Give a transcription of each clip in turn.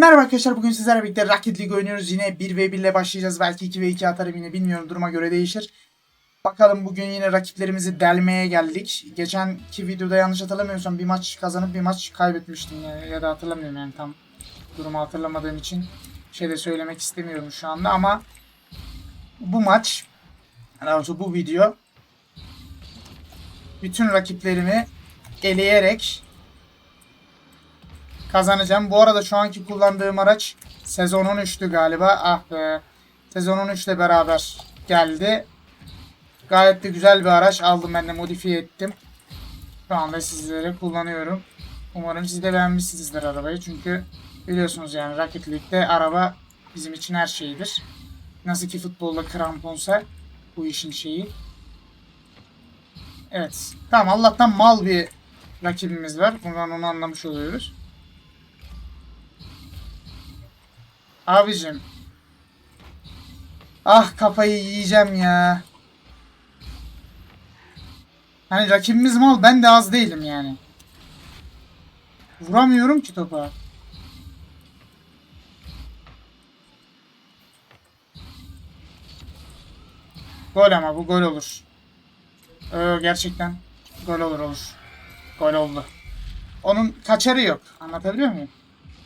Merhaba arkadaşlar bugün sizlerle birlikte Rocket League oynuyoruz. Yine 1v1 ile başlayacağız. Belki 2v2 atarım yine bilmiyorum duruma göre değişir. Bakalım bugün yine rakiplerimizi delmeye geldik. Geçenki videoda yanlış hatırlamıyorsam bir maç kazanıp bir maç kaybetmiştim ya, ya da hatırlamıyorum yani tam durumu hatırlamadığım için şey de söylemek istemiyorum şu anda ama bu maç daha bu video bütün rakiplerimi eleyerek kazanacağım. Bu arada şu anki kullandığım araç sezon 13'tü galiba. Ah be. Sezon 13 ile beraber geldi. Gayet de güzel bir araç. Aldım ben de modifiye ettim. Şu anda sizlere kullanıyorum. Umarım siz de beğenmişsinizdir arabayı. Çünkü biliyorsunuz yani Rocket League'de araba bizim için her şeydir. Nasıl ki futbolda kramponsa bu işin şeyi. Evet. Tamam Allah'tan mal bir rakibimiz var. Buradan onu anlamış oluyoruz. Abicim. Ah kafayı yiyeceğim ya. Hani rakibimiz mal ben de az değilim yani. Vuramıyorum ki topa. Gol ama bu gol olur. Ee, gerçekten gol olur olur. Gol oldu. Onun kaçarı yok. Anlatabiliyor muyum?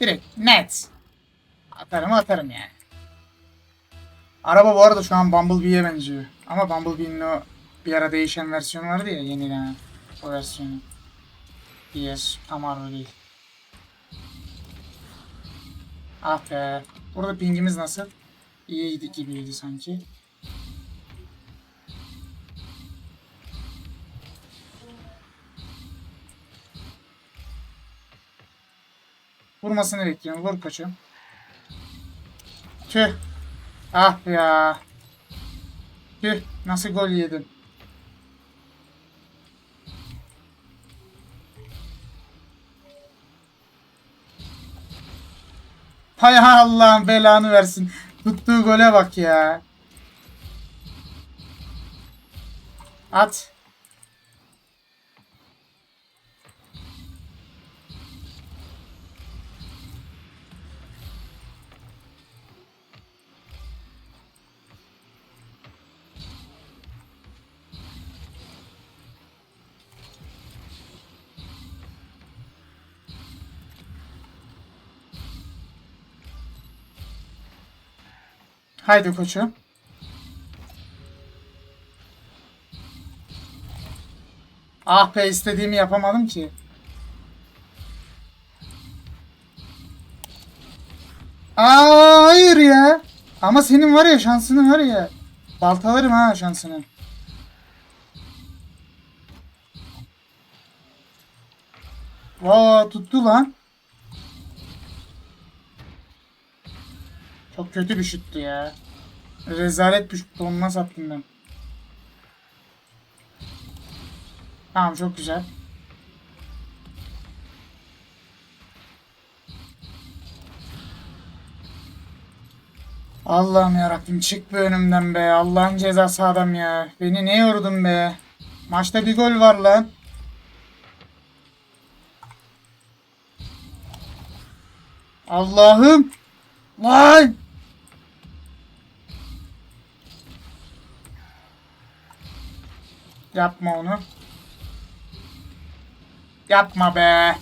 Direkt net. Atarım atarım yani. Araba bu arada şu an Bumblebee'ye benziyor. Ama Bumblebee'nin o bir ara değişen versiyonu vardı ya yenilenen o versiyonu. Yes, tam araba değil. Ah be. Burada pingimiz nasıl? İyiydi gibiydi sanki. Vurmasını bekliyorum. Vur koçum. Tüh. Ah ya. Tüh. Nasıl gol yedim. Hay Allah'ın belanı versin. Tuttuğu gole bak ya. At. Haydi koçum. Ah be istediğimi yapamadım ki. Aa hayır ya. Ama senin var ya şansının var ya. Baltalarım ha şansını. Vaa tuttu lan. Çok kötü bir şuttu ya. Rezalet bir şuttu. Onu nasıl attım ben? Tamam çok güzel. Allah'ım yarabbim çık be önümden be. Allah'ın cezası adam ya. Beni ne yordun be. Maçta bir gol var lan. Allah'ım. Lan. Yapma onu. Yapma be.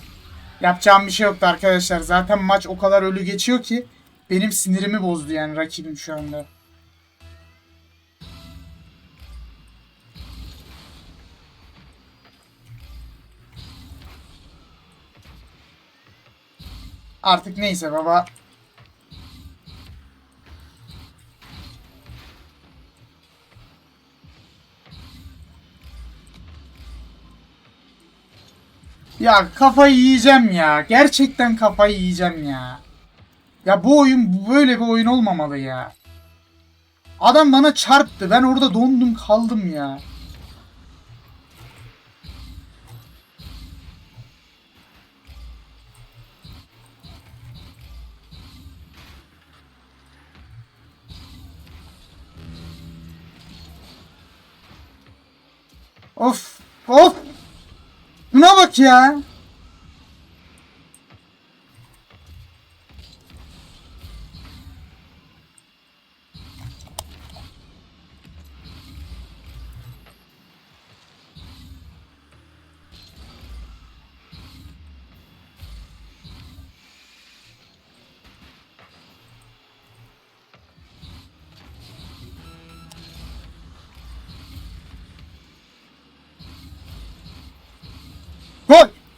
Yapacağım bir şey yoktu arkadaşlar. Zaten maç o kadar ölü geçiyor ki benim sinirimi bozdu yani rakibim şu anda. Artık neyse baba. Ya kafayı yiyeceğim ya. Gerçekten kafayı yiyeceğim ya. Ya bu oyun böyle bir oyun olmamalı ya. Adam bana çarptı. Ben orada dondum kaldım ya. Of. Of. Buna bak ya.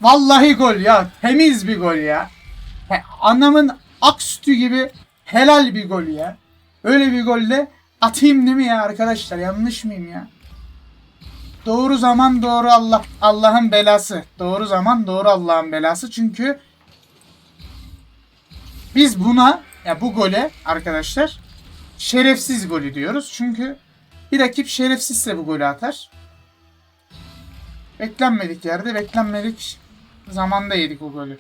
Vallahi gol ya. Temiz bir gol ya. He, anamın ak sütü gibi helal bir gol ya. Öyle bir golde atayım değil mi ya arkadaşlar? Yanlış mıyım ya? Doğru zaman doğru Allah Allah'ın belası. Doğru zaman doğru Allah'ın belası. Çünkü biz buna ya bu gole arkadaşlar şerefsiz golü diyoruz. Çünkü bir rakip şerefsizse bu golü atar. Beklenmedik yerde beklenmedik zamanda yedik o golü.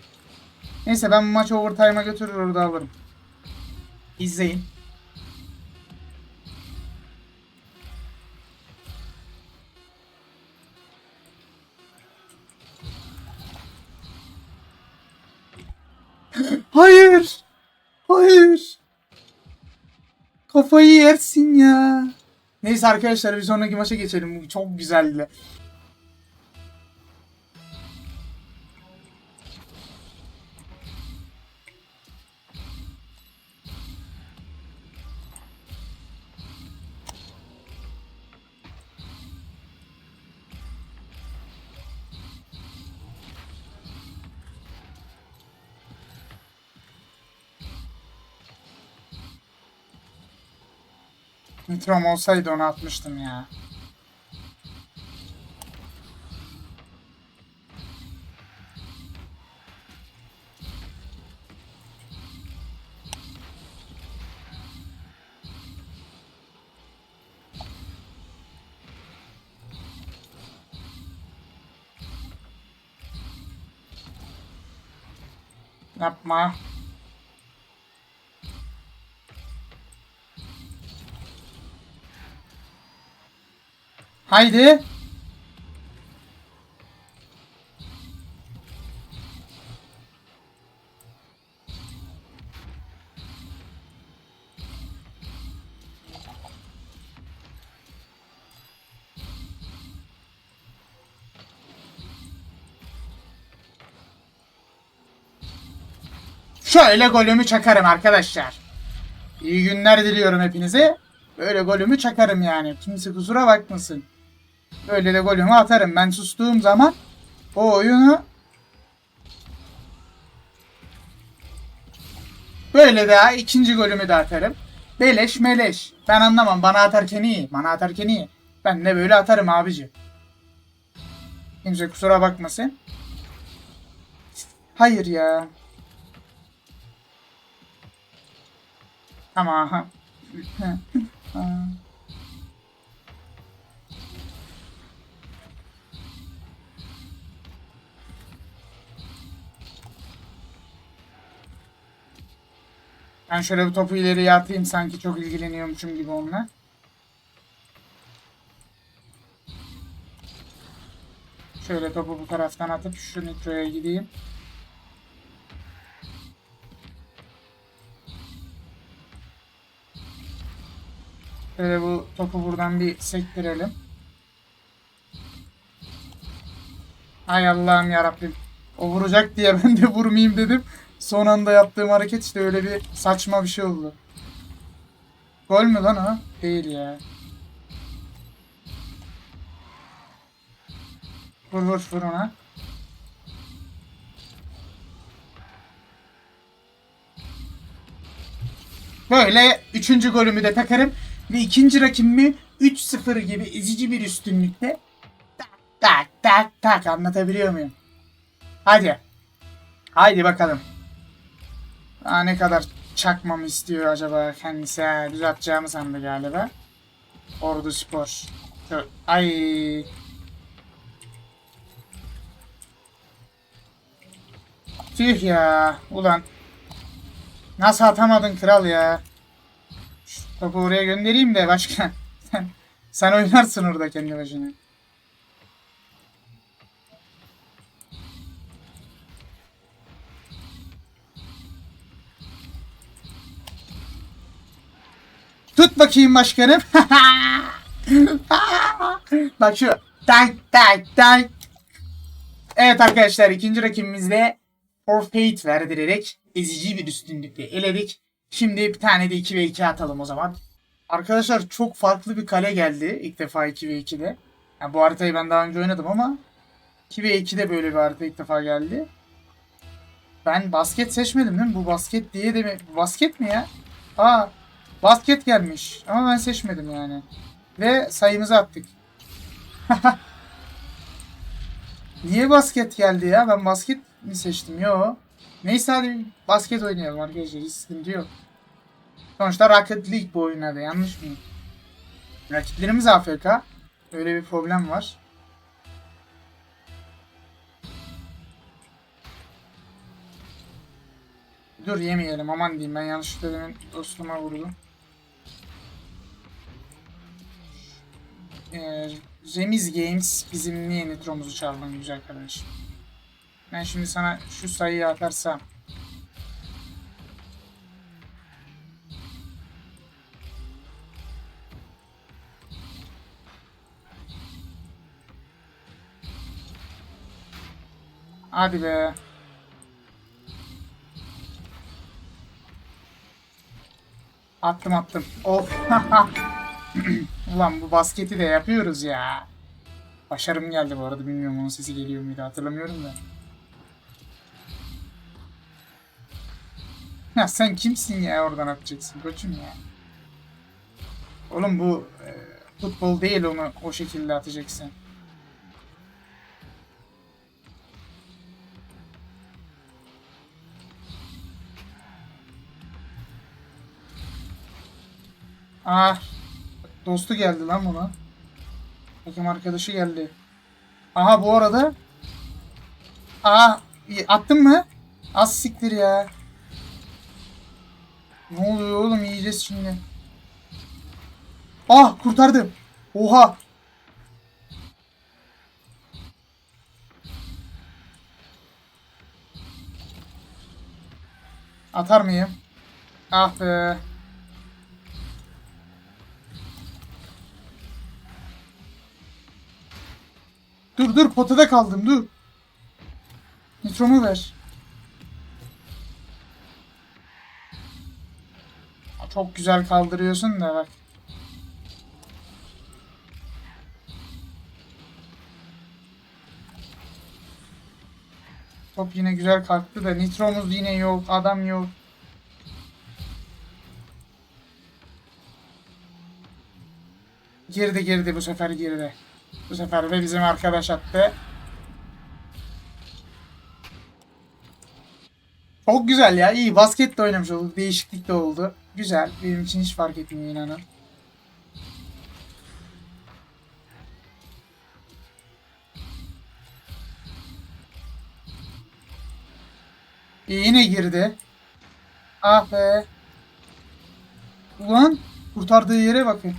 Neyse ben bu maçı overtime'a götürür orada alırım. İzleyin. Hayır. Hayır. Kafayı yersin ya. Neyse arkadaşlar bir sonraki maça geçelim. Çok güzeldi. Nitrom olsaydı onu atmıştım ya. Yapma. Haydi. Şöyle golümü çakarım arkadaşlar. İyi günler diliyorum hepinize. Böyle golümü çakarım yani. Kimse kusura bakmasın. Böyle de golümü atarım. Ben sustuğum zaman o oyunu böyle daha ikinci golümü de atarım. Beleş meleş. Ben anlamam. Bana atarken iyi. Bana atarken iyi. Ben de böyle atarım abici. Kimse kusura bakmasın. Hayır ya. Ama aha. Ben şöyle bir topu ileriye atayım sanki çok ilgileniyormuşum gibi onunla. Şöyle topu bu taraftan atıp şu nitroya gideyim. Şöyle bu topu buradan bir sektirelim. Ay Allah'ım yarabbim. O vuracak diye ben de vurmayayım dedim. Son anda yaptığım hareket işte öyle bir saçma bir şey oldu. Gol mü lan o? Değil ya. Vur vur vur ona. Böyle üçüncü golümü de takarım. Ve ikinci rakibimi 3-0 gibi ezici bir üstünlükte tak tak tak tak anlatabiliyor muyum? Hadi. Haydi bakalım. Aa, ne kadar çakmamı istiyor acaba kendisi? Ha, düz atacağımı sandı galiba. Ordu Spor. Ay. Tüh ya. Ulan. Nasıl atamadın kral ya? Şu topu oraya göndereyim de başka. Sen oynarsın orada kendi başına. Tut bakayım başkanım. Bak şu. Tak tak tak. Evet arkadaşlar ikinci rakibimizle forfeit verdirerek ezici bir üstünlükle eledik. Şimdi bir tane de 2 ve 2 atalım o zaman. Arkadaşlar çok farklı bir kale geldi ilk defa 2 ve 2'de. Yani bu haritayı ben daha önce oynadım ama 2 ve 2 de böyle bir harita ilk defa geldi. Ben basket seçmedim değil mi? Bu basket diye de mi? Basket mi ya? Aa basket gelmiş. Ama ben seçmedim yani. Ve sayımızı attık. Niye basket geldi ya? Ben basket mi seçtim? Yo. Neyse hadi basket oynayalım arkadaşlar. Hiç sıkıntı yok. Sonuçta Rocket League bu oyun. Yanlış mı? Rakiplerimiz AFK. Öyle bir problem var. Dur yemeyelim aman diyeyim ben yanlışlıkla demin dostuma vurdum. Ee, Remiz Games bizim niye nitromuzu çaldın güzel kardeşim. Ben şimdi sana şu sayıyı atarsam Hadi be. Attım attım. Of. Ulan bu basketi de yapıyoruz ya. Başarım geldi bu arada. Bilmiyorum onun sesi geliyor muydu hatırlamıyorum da. Ya sen kimsin ya oradan atacaksın koçum ya. Oğlum bu e, futbol değil onu o şekilde atacaksın. Ah. Dostu geldi lan buna. Takım arkadaşı geldi. Aha bu arada. İyi, attın mı? Az siktir ya. Ne oluyor oğlum yiyeceğiz şimdi. Ah kurtardım. Oha. Atar mıyım? Ah be. Dur dur potada kaldım dur. Nitromu ver. Çok güzel kaldırıyorsun da bak. Top yine güzel kalktı da nitromuz yine yok, adam yok. Girdi girdi bu sefer girdi. Bu sefer de bizim arkadaş attı. Çok güzel ya. iyi basket de oynamış olduk. Değişiklik de oldu. Güzel. Benim için hiç fark etmiyor inanın. E, yine girdi. Ah be. Ulan kurtardığı yere bakın.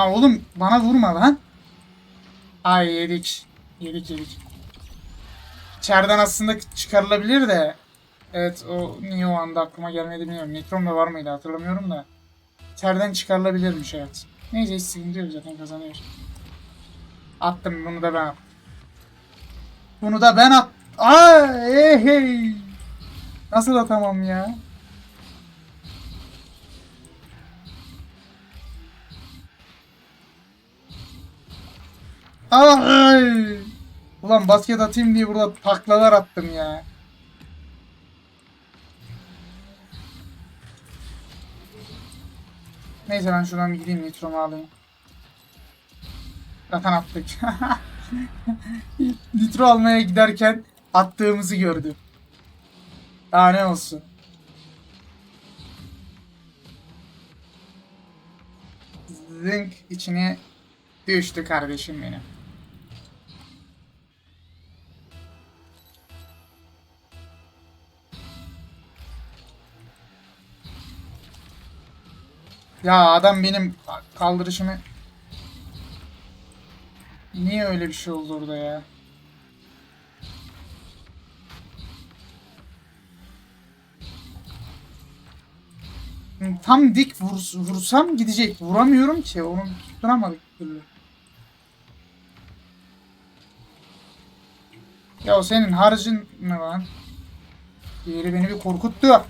Lan oğlum bana vurma lan. Ay yedik. Yedik yedik. İçeriden aslında çıkarılabilir de. Evet o niye o anda aklıma gelmedi bilmiyorum. Nitrom da var mıydı hatırlamıyorum da. İçeriden çıkarılabilirmiş evet. Neyse hiç sıkıntı zaten kazanıyor. Attım bunu da ben. Bunu da ben at. Aa hey hey. Nasıl atamam ya? Ay! Ulan basket atayım diye burada taklalar attım ya. Neyse ben şuradan bir gideyim nitromu alayım. Zaten attık. Nitro almaya giderken attığımızı gördüm. Daha ne olsun. Zınk içine düştü kardeşim benim. Ya adam benim kaldırışımı... Niye öyle bir şey oldu orada ya? Tam dik vurs vursam gidecek. Vuramıyorum ki. Onu tutturamadık türlü. Ya o senin harcın ne lan? Diğeri beni bir korkuttu.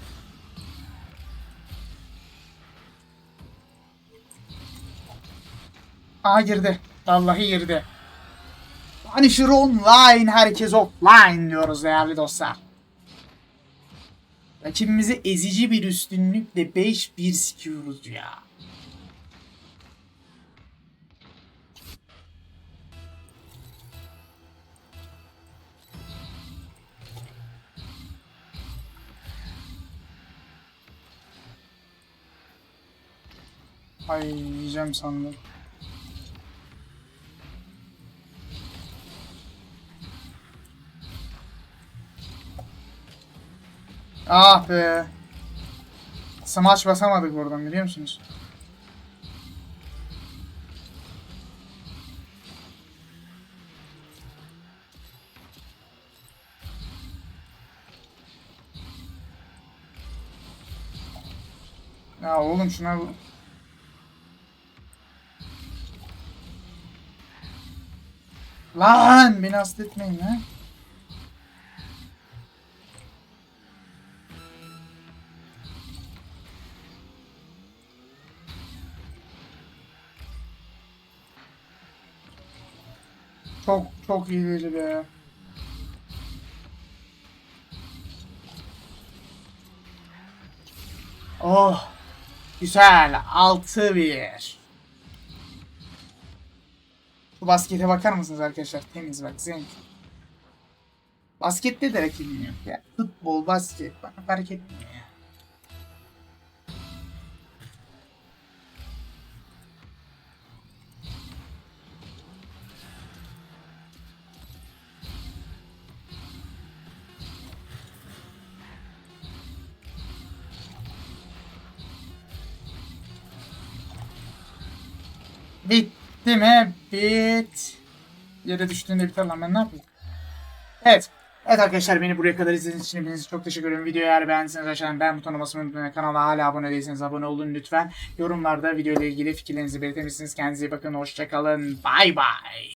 Aa girdi. Vallahi girdi. Punisher online, herkes offline diyoruz değerli dostlar. Rakibimizi ezici bir üstünlükle 5-1 sikiyoruz ya. Ay yiyeceğim sandım. Ah be. Smaç basamadık oradan biliyor musunuz? Ya oğlum şuna bu- Lan beni hasta etmeyin ha. Çok çok iyi değil be. Oh. Güzel. 6-1. Bu baskete bakar mısınız arkadaşlar? Temiz bak zenk. Baskette de rakibim yok ya. Futbol, basket bana fark etmiyor. Bitti mi? Bit. Yere düştüğünde biter lan ben ne yapayım? Evet. Evet arkadaşlar beni buraya kadar izlediğiniz için hepinize çok teşekkür ederim. Videoyu eğer beğendiyseniz aşağıdan beğen butonuna basmayı unutmayın. Kanala hala abone değilseniz abone olun lütfen. Yorumlarda video ile ilgili fikirlerinizi belirtebilirsiniz. Kendinize iyi bakın. Hoşçakalın. Bay bay.